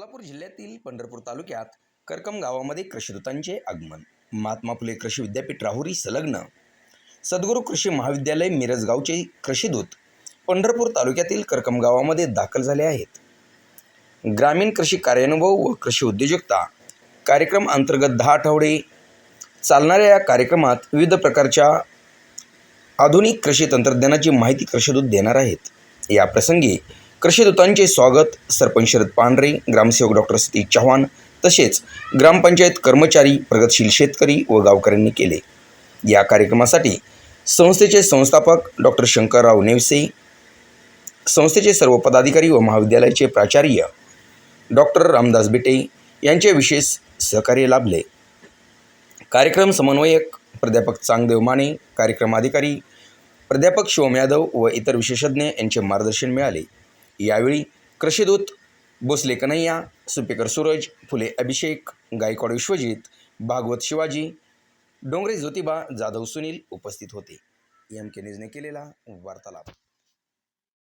सोलापूर जिल्ह्यातील पंढरपूर तालुक्यात करकम गावामध्ये कृषीदूतांचे आगमन. महात्मा फुले कृषी विद्यापीठ राहुरी संलग्न. सद्गुरू कृषी महाविद्यालय मिरजगावचे कृषीदूत पंढरपूर तालुक्यातील करकम गावामध्ये दाखल झाले आहेत. ग्रामीण कृषी कार्यानुभव व कृषी उद्योजकता कार्यक्रम अंतर्गत दहा आठवडे चालणाऱ्या या कार्यक्रमात विविध प्रकारच्या आधुनिक कृषी तंत्रज्ञानाची माहिती कृषीदूत देणार आहेत. याप्रसंगी कृषीदूतांचे स्वागत सरपंच शरद पांढरे ग्रामसेवक डॉक्टर सतीश चव्हाण तसेच ग्रामपंचायत कर्मचारी प्रगतशील शेतकरी व गावकऱ्यांनी केले. या कार्यक्रमासाठी संस्थेचे संस्थापक डॉक्टर शंकरराव नेवसे संस्थेचे सर्व पदाधिकारी व महाविद्यालयाचे प्राचार्य डॉक्टर रामदास बिटे यांचे विशेष सहकार्य लाभले. कार्यक्रम समन्वयक प्राध्यापक चांगदेव माने कार्यक्रमाधिकारी प्राध्यापक शिवम यादव व इतर विशेषज्ञ यांचे मार्गदर्शन मिळाले. यावेळी कृषीदूत भोसले कन्हैया सुपेकर सूरज फुले अभिषेक गायकवाड विश्वजित भागवत शिवाजी डोंगरे ज्योतिबा जाधव सुनील उपस्थित होते. एम के न्यूजने केलेला वार्तालाप.